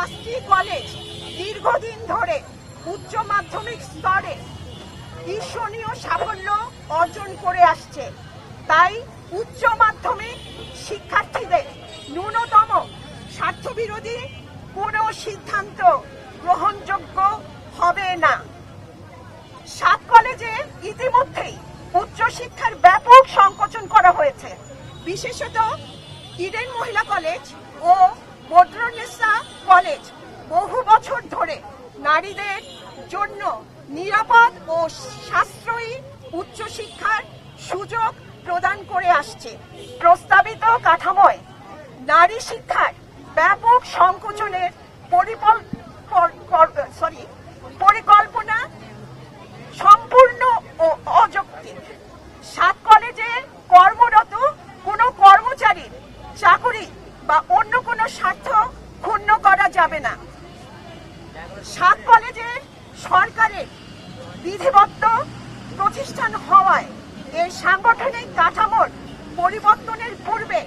পাঁচটি কলেজ দীর্ঘদিন ধরে উচ্চ মাধ্যমিক স্তরে ঈর্ষণীয় সাফল্য অর্জন করে আসছে। তাই উচ্চ মাধ্যমিক শিক্ষার্থীদের ন্যূনতম স্বার্থবিরোধী কোনো সিদ্ধান্ত গ্রহণযোগ্য হবে না। সাত কলেজে ইতিমধ্যেই উচ্চশিক্ষার ব্যাপক সংকোচন করা হয়েছে। বিশেষত ইডেন মহিলা কলেজ ও বদরুন্নেসা কলেজ বহু বছর ধরে নারীদের জন্য নিরাপদ ও সাশ্রয়ী উচ্চশিক্ষার সুযোগ প্রদান করে আসছে। প্রস্তাবিত কাঠামোয় নারী শিক্ষার ব্যাপক সংকোচনের সরি পরিকল্পনা সম্পূর্ণ ও অযৌক্তিক। সাত কলেজে কর্মরত কোনো কর্মচারীর চাকুরি বা অন্য কোনো স্বার্থ যাবে না। সাত কলেজে সরকারের বিধিবদ্ধ প্রতিষ্ঠান হওয়ায় এই সাংগঠনিক কাঠামোর পরিবর্তনের পূর্বে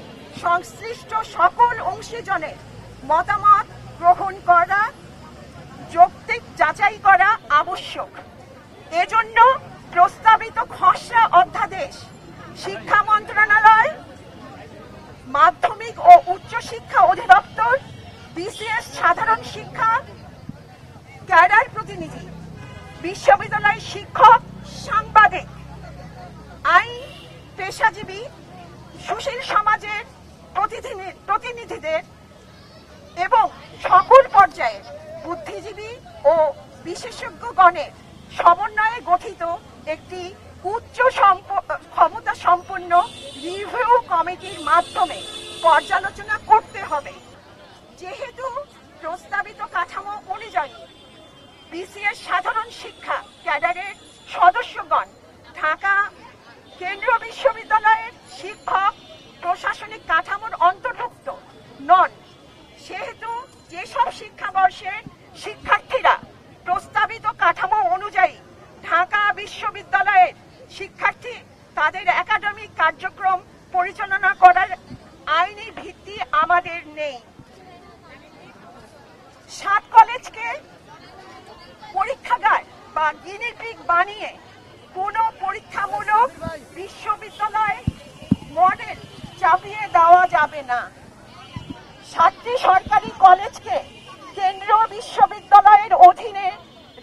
সংশ্লিষ্ট সকল অংশীজনের মতামত গ্রহণ করা, যৌক্তিক যাচাই করা আবশ্যক। এজন্য প্রস্তাবিত খসড়া অধ্যাদেশ শিক্ষা মন্ত্রণালয়, মাধ্যমিক ও উচ্চশিক্ষা অধিদপ্তর বিসিএস সাধারণ শিক্ষা ক্যাডার প্রতিনিধি বিশ্ববিদ্যালয় শিক্ষক, সাংবাদিক আইন পেশাজীবী, সুশীল সমাজের প্রতিনিধি- প্রতিনিধিদের এবং সকল পর্যায়ের বুদ্ধিজীবী ও বিশেষজ্ঞগণের সমন্বয়ে গঠিত একটি উচ্চ ক্ষমতা সম্পন্ন রিভিউ কমিটির মাধ্যমে পর্যালোচনা করতে হবে। যেহেতু প্রস্তাবিত কাঠামো অনুযায়ী বিসিএস সাধারণ শিক্ষা ক্যাডারের সদস্যগণ, ঢাকা কেন্দ্রীয় বিশ্ববিদ্যালয়ের শিক্ষক প্রশাসনিক কাঠামোর অন্তর্ভুক্ত নন, সেহেতু যেসব শিক্ষাবর্ষের শিক্ষার্থীরা প্রস্তাবিত কাঠামো অনুযায়ী ঢাকা বিশ্ববিদ্যালয়ের শিক্ষার্থী, তাদের একাডেমিক কার্যক্রম পরিচালনা করার আইনি ভিত্তি আমাদের নেই। সাত কলেজকে পরীক্ষাগার বা গিনিপিক বানিয়ে কোনো পরীক্ষামূলক বিশ্ববিদ্যালয় মডেল চাপিয়ে দেওয়া যাবে না। সাতটি সরকারি কলেজকে কেন্দ্রীয় বিশ্ববিদ্যালয়ের অধীনে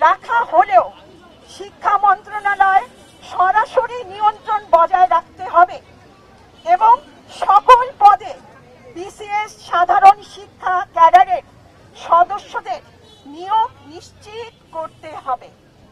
রাখা হলেও শিক্ষা মন্ত্রণালয় সরাসরি নিয়ন্ত্রণ বজায় রাখতে হবে এবং সকল পদে বিসিএস সাধারণ শিক্ষা ক্যাডারের সদস্যদের নিয়োগ নিশ্চিত করতে হবে।